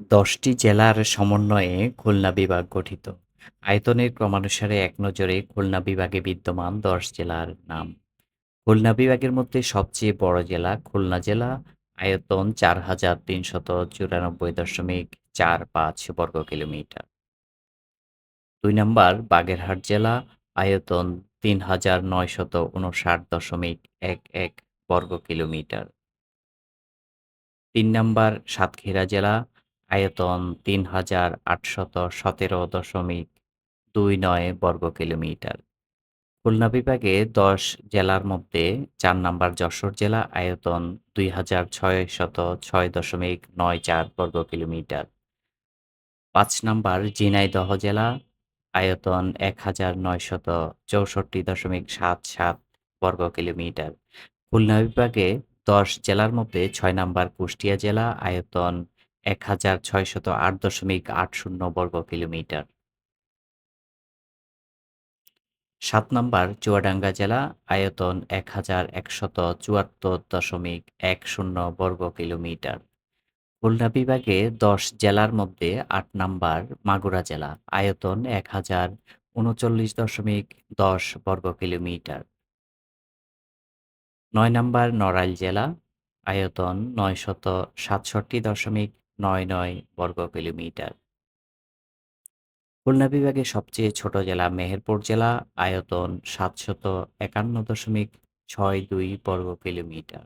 দশটি জেলার সমন্বয়ে খুলনা বিভাগ গঠিত। আয়তনের ক্রমানুসারে এক নজরে খুলনা বিভাগে বিদ্যমান দশ জেলার নাম। খুলনা বিভাগের মধ্যে সবচেয়ে বড় জেলা খুলনা জেলা, আয়তন চার হাজার তিনশত চুরানব্বই দশমিক চার পাঁচ বর্গ কিলোমিটার। দুই নম্বর বাগেরহাট জেলা, আয়তন তিন হাজার নয়শত উনষাট দশমিক এক এক বর্গ কিলোমিটার। তিন নম্বর সাতক্ষীরা জেলা, আয়তন তিন হাজার আটশত সতেরো দশমিক দুই নয় বর্গ কিলোমিটার। খুলনা বিভাগে দশ জেলার মধ্যে চার নম্বর যশোর জেলা, আয়তন দুই হাজার ছয়শত ছয় দশমিক নয় চার বর্গ কিলোমিটার। পাঁচ নম্বর ঝিনাইদহ জেলা, আয়তন এক হাজার নয়শত চৌষট্টি দশমিক সাত সাত বর্গ কিলোমিটার। খুলনা বিভাগে দশ জেলার মধ্যে ছয় নম্বর কুষ্টিয়া জেলা, আয়তন এক হাজার ছয়শত আট দশমিক আট শূন্য বর্গ কিলোমিটার। সাত নম্বর চুয়াডাঙ্গা জেলা, আয়তন এক হাজার একশত চুয়াত্তর দশমিক এক শূন্য বর্গ কিলোমিটার। খুলনা বিভাগে দশ জেলার মধ্যে আট নম্বর মাগুরা জেলা, আয়তন এক হাজার উনচল্লিশ দশমিক দশ বর্গ কিলোমিটার। নয় নম্বর নড়াইল জেলা, আয়তন নয়শত সাতষট্টি দশমিক নয় নয় বর্গ কিলোমিটার। খুলনা বিভাগে সবচেয়ে ছোট জেলা মেহেরপুর জেলা, আয়তন সাতশত একান্ন দশমিক ছয় দুই বর্গ কিলোমিটার।